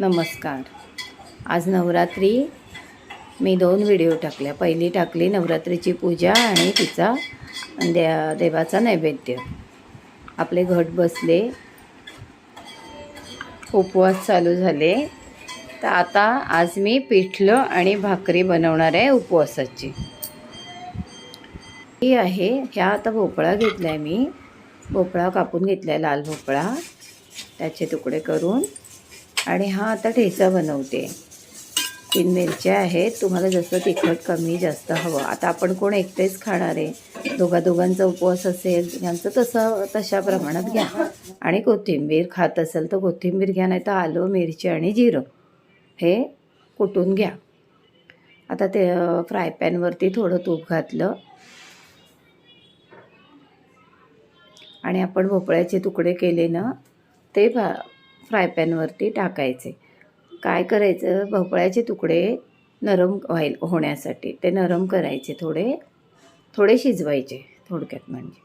नमस्कार. आज नवरात्री. मी दोन व्हिडिओ टाकल्या. पहिली टाकली नवरात्रीची पूजा आणि तिचा द्या देवाचा नैवेद्य. आपले घट बसले. उपवास चालू झाले. तर आता आज मी पिठलं आणि भाकरी बनवणार आहे उपवासाची. ही आहे ह्या आता भोपळा घेतला आहे मी. भोपळा कापून घेतला आहे लाल भोपळा. त्याचे तुकडे करून. आणि हा आता ठेचा बनवते. तीन मिरच्या आहेत. तुम्हाला जसं तिखट कमी जास्त हवं. आता आपण कोण एकटेच खाणार आहे? दोघा दोघांचा उपवास असेल यांचं तसं तशा प्रमाणात घ्या. आणि कोथिंबीर खात असेल तर कोथिंबीर घ्या नाही तर आलं मिरची आणि जिरं. हे कुटून घ्या. आता ते फ्राय पॅनवरती थोडं तूप घातलं. आणि आपण भोपळ्याचे तुकडे केले ना ते भा फ्राय पॅनवरती टाकायचे. काय करायचं? भोपळ्याचे तुकडे नरम व्हाय होण्यासाठी. ते नरम करायचे थोडे. थोडे शिजवायचे थोडक्यात म्हणजे.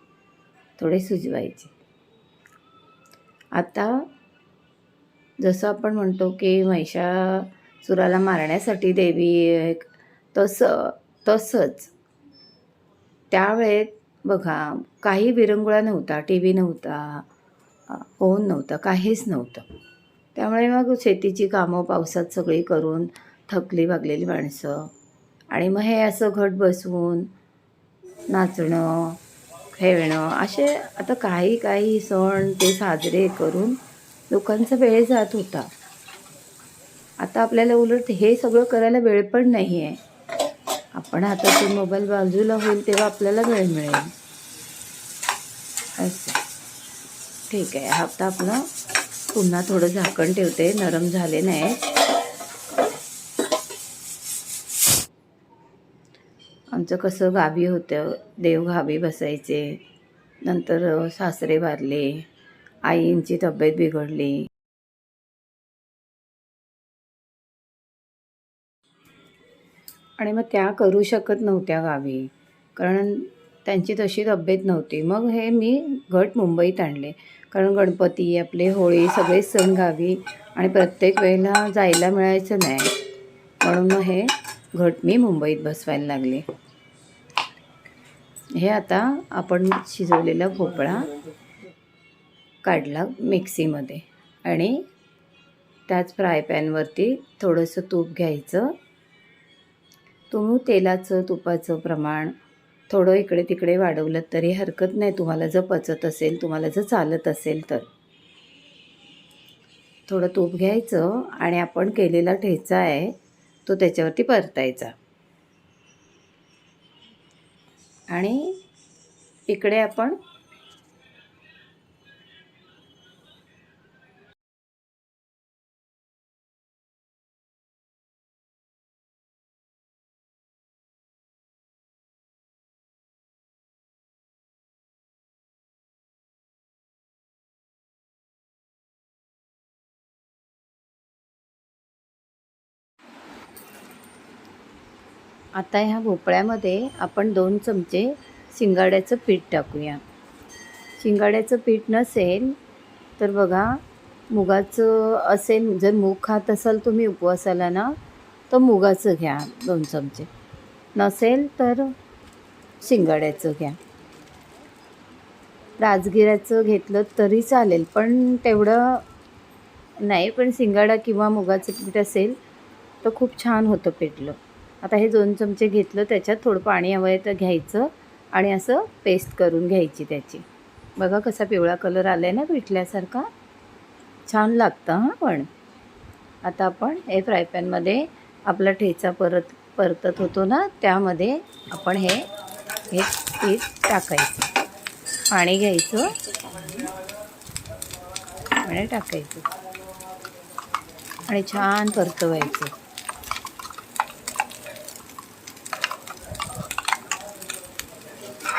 थोडे शिजवायचे. आता जसं आपण म्हणतो की महिषासुराला मारण्यासाठी देवी एक तसं तसंच. त्यावेळेत बघा काही विरंगुळा नव्हता टी व्ही नव्हता. होऊन नव्हतं काहीच नव्हतं. त्यामुळे मग शेतीची कामं पावसात सगळी करून थकली भागलेली माणसं. आणि मग हे असं घट बसवून नाचणं खेळणं असे आता काही काही सण ते साजरे करून लोकांचा वेळ जात होता. आता आपल्याला उलट हे सगळं करायला वेळ पण नाही आहे आपण हातातून मोबाईल बाजूला होईल तेव्हा आपल्याला वेळ मिळेल. असं. ठीक आहे आता आपलं पुन्हा थोडं झाकण ठेवते नरम झाले नाही. आमचं कसं गावी होतं देव गावी बसायचे नंतर सासरे वारले आईंची तब्येत बिघडली. आणि मग त्या करू शकत नव्हत्या गावी कारण त्यांची तशी तब्येत नव्हती. मग हे मी घट मुंबईत आणले. कारण गणपती आपले होळी सगळे सण गावी आणि प्रत्येक वेळेला जायला मिळायचं नाही. म्हणून मग हे घट मी मुंबईत बसवायला लागले. हे आता आपण शिजवलेला भोपळा काढला मिक्सीमध्ये आणि त्याच फ्राय पॅनवरती थोडंसं तूप घ्यायचं. तुम्ही तेलाचं तुपाचं प्रमाण थोडं इकडे तिकडे वाढवलं तरी हरकत नाही. तुम्हाला जर पचत असेल तुम्हाला जर चालत असेल तर. थोडं तूप घ्यायचं आणि आपण केलेला ठेचा आहे तो त्याच्यावरती परतायचा. आणि इकडे आपण आता ह्या भोपळ्यामध्ये आपण दोन चमचे शिंगाड्याचं पीठ टाकूया. शिंगाड्याचं पीठ नसेल तर बघा मुगाचं असेल जर मूग खात असाल तुम्ही उपवासाला ना तर मुगाचं घ्या दोन चमचे. नसेल तर शिंगाड्याचं घ्या. राजगिऱ्याचं घेतलं तरी चालेल पण तेवढं नाही पण शिंगाडा किंवा मुगाचं पीठ असेल तर खूप छान होतं पिठलं आता हे दोन चमचे घेतलं त्याच्यात थोडं पाणी हवं आहे तर घ्यायचं आणि असं पेस्ट करून घ्यायची त्याची. बघा कसा पिवळा कलर आला आहे ना पिठल्यासारखा छान लागतं हां पण. आता आपण हे फ्राय पॅनमध्ये आपला ठेचा परत परतत होतो ना त्यामध्ये आपण हे हे पीठ टाकायचं. पाणी घ्यायचं. आणि टाकायचं. आणि छान परतवायचं.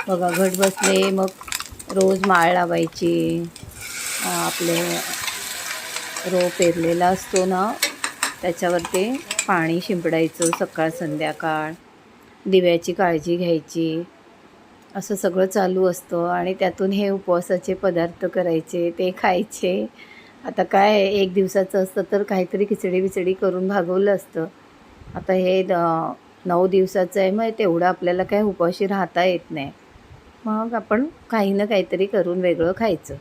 बघा घट बसले मग रोज माळ लावायची. आपले रो पेरलेला असतो ना त्याच्यावरती पाणी शिंपडायचं सकाळ संध्याकाळ. दिव्याची काळजी घ्यायची. असं सगळं चालू असतं आणि त्यातून हे उपवासाचे पदार्थ करायचे ते खायचे. आता काय एक दिवसाचं असतं तर काहीतरी खिचडी बिचडी करून भागवलं असतं. आता हे द- नऊ दिवसाचं आहे मग तेवढं आपल्याला काय उपाशी राहता येत नाही. मग आपण काही ना काहीतरी करून वेगळं खायचं.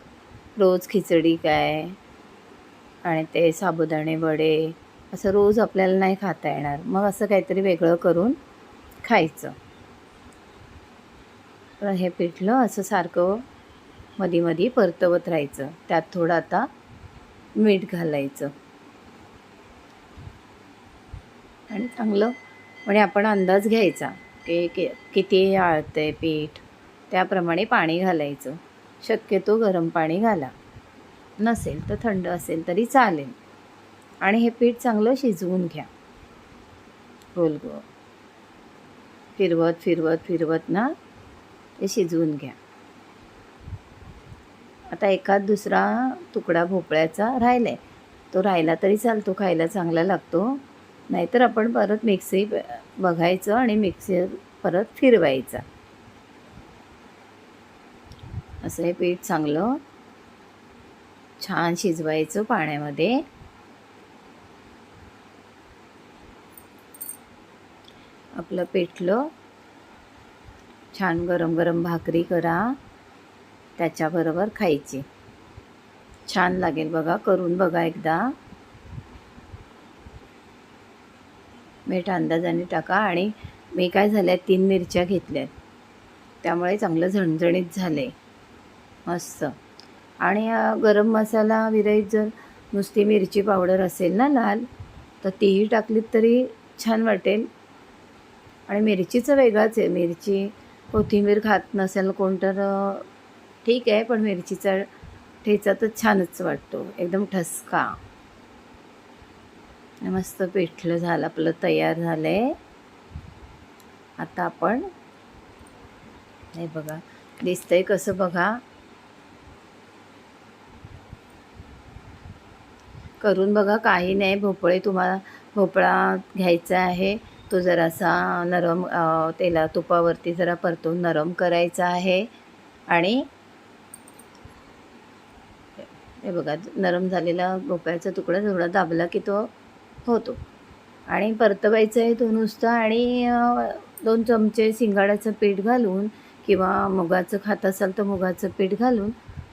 रोज खिचडी काय? आणि ते साबुदाणे वडे असं रोज आपल्याला नाही खाता येणार. मग असं काहीतरी वेगळं करून खायचं. तर हे पिठलं असं सारखं मधी मधी परतवत राहायचं. त्यात थोडं आता मीठ घालायचं. आणि चांगलं म्हणजे आपण अंदाज घ्यायचा. की किती आळतं आहे पीठ? त्याप्रमाणे पाणी घालायचं. शक्यतो गरम पाणी घाला. नसेल तर थंड असेल तरी चालेल. आणि हे पीठ चांगलं शिजवून घ्या. गोल गोल फिरवत फिरवत फिरवत ना ते शिजवून घ्या. आता एखाद दुसरा तुकडा भोपळ्याचा राहिला आहे तो राहिला तरी चालतो खायला चांगला लागतो. नाहीतर आपण परत मिक्सी बघायचं आणि मिक्सर परत फिरवायचा. असं हे पीठ चांगलं छान शिजवायचं पाण्यामध्ये. आपलं पेटलं छान गरम गरम भाकरी करा त्याच्याबरोबर खायची. छान लागेल बघा करून बघा एकदा. मीठ अंदाजाने टाका आणि मी काय झाल्या तीन मिरच्या घेतल्यात. त्यामुळे चांगलं झणझणीत झालं आहे मस्त. आणि गरम मसाला विरहित जर नुसती मिरची पावडर असेल ना लाल तर तीही टाकलीत तरी छान वाटेल. आणि मिरचीचं वेगळाच आहे. मिरची कोथिंबीर खात नसेल कोण तर ठीक आहे पण मिरचीचा ठेचा तर छानच वाटतो. एकदम ठसका. मस्त पिठलं झालं आपलं तयार झालं आहे आता आपण हे बघा दिसतंय कसं बघा. करून बघा काही नाही. भोपळे तुम्हाला भोपळा घ्यायचा आहे. तो जरासा नरम तेला तुपावरती जरा परतून नरम करायचा आहे. आणि हे बघा नरम झालेला भोपळ्याचा तुकडा थोडा दाबला की तो होतो. आणि परतवायचं आहे तो नुसतं आणि दोन चमचे शिंगाड्याचं पीठ घालून किंवा मुगाचं खात असाल तर मुगाचं पीठ घालून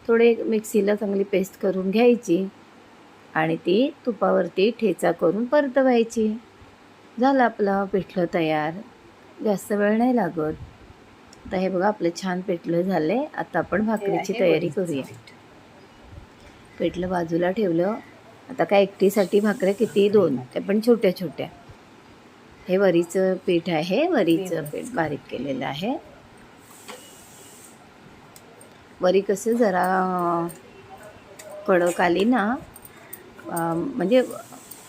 थोडे मिक्सीला चांगली पेस्ट करून घ्यायची. आणि ती तुपावरती ठेचा करून परतवायची. झालं आपलं पिठलं तयार. जास्त वेळ नाही लागत. आता हे बघा आपलं छान पिठलं झालं. आता आपण भाकरीची तयारी करूया. पिठलं बाजूला ठेवलं. आता काय एकटीसाठी भाकऱ्या किती? दोन. त्या पण छोट्या छोट्या. हे वरीचं पीठ आहे. वरीचं पीठ बारीक केलेलं आहे. वरी कसं जरा कडक आली ना म्हणजे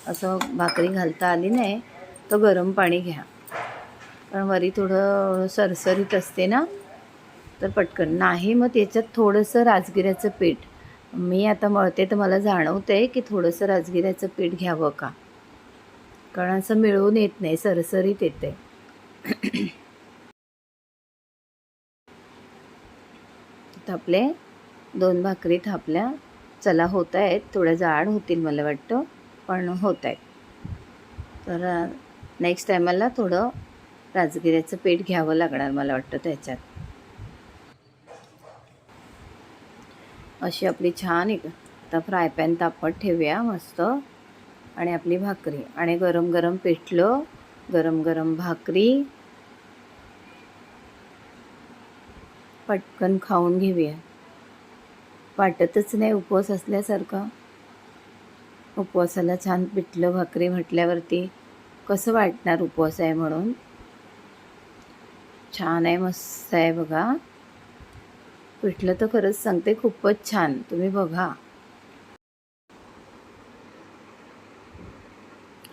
असं भाकरी घालता आली नाही तर गरम पाणी घ्या. कारण वरी थोडं सरसरीत असते ना तर पटकन. नाही मग त्याच्यात थोडंसं राजगिऱ्याचं पीठ. मी आता मळते तर मला जाणवतं आहे की थोडंसं राजगिऱ्याचं पीठ घ्यावं का? कारण असं मिळून येत नाही सरसरीत येते. थापले आपले दोन भाकरी थापल्या. चला होत आहेत थोड्या जाड होतील मला वाटतं पण होत आहेत तर नेक्स्ट टायमाला थोडं राजगिऱ्याचं पीठ घ्यावं लागणार मला वाटतं त्याच्यात. अशी आपली छान एक आता फ्राय पॅन तापत ठेवूया मस्त. आणि आपली भाकरी. आणि गरम गरम पिठलं गरम गरम भाकरी. पटकन खाऊन घेऊया. वाटतच नाही उपवास असल्यासारखं. उपवासाला छान पिठलं भाकरी म्हटल्यावरती कसं वाटणार उपवास आहे म्हणून? छान आहे मस्त आहे बघा. पिठलं तर खरंच सांगते खूपच छान. तुम्ही बघा.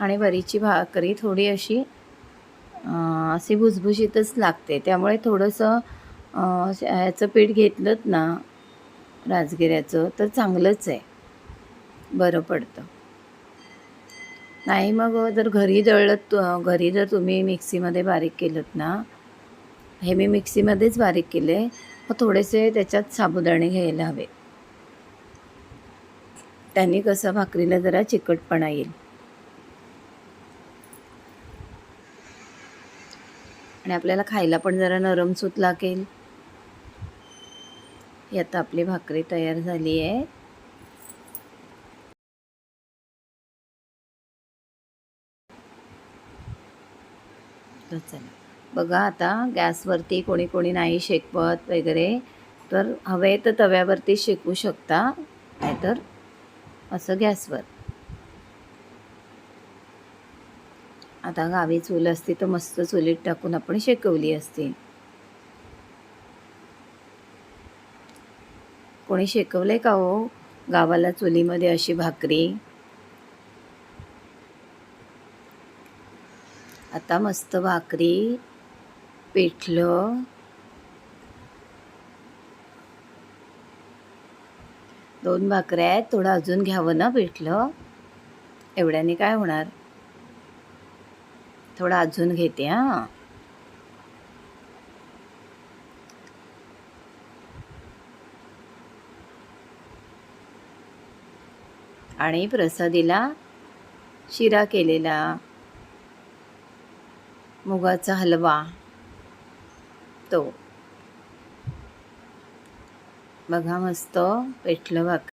आणि वरीची भाकरी थोडी अशी अशी भुसभुशीतच लागते. त्यामुळे थोडंसं ह्याचं पीठ घेतलंच ना राजगिऱ्याचं तर चांगलंच आहे. बरं पडतं. नाही मग जर घरी दळलं तु- घरी जर तुम्ही मिक्सीमध्ये बारीक केलं ना हे मी मिक्सीमध्येच बारीक केले मग थोडेसे त्याच्यात साबुदाणे घ्यायला हवे. त्यांनी कसं भाकरीला जरा चिकटपणा येईल. आणि आपल्याला खायला पण जरा नरम सूत लागेल. यात आता आपली भाकरी तयार झाली आहे. तर चला. बघा आता गॅसवरती कोणी कोणी नाही शेकवत वगैरे तर हवे तर तव्यावरती शेकू शकता नाहीतर असं गॅसवर. आता गावी चूल असती तर मस्त चुलीत टाकून आपण शेकवली असती. कोणी शेकवलंय का हो गावाला चुलीमध्ये अशी भाकरी? आता मस्त भाकरी पिठलं. दोन भाकऱ्या आहेत थोडं अजून घ्यावं ना पिठलं? एवढ्याने काय होणार? थोडं अजून घेते हां. आणि प्रसादीला शिरा केलेला मुगाचा हलवा तो. बघा मस्त पेटलं भाक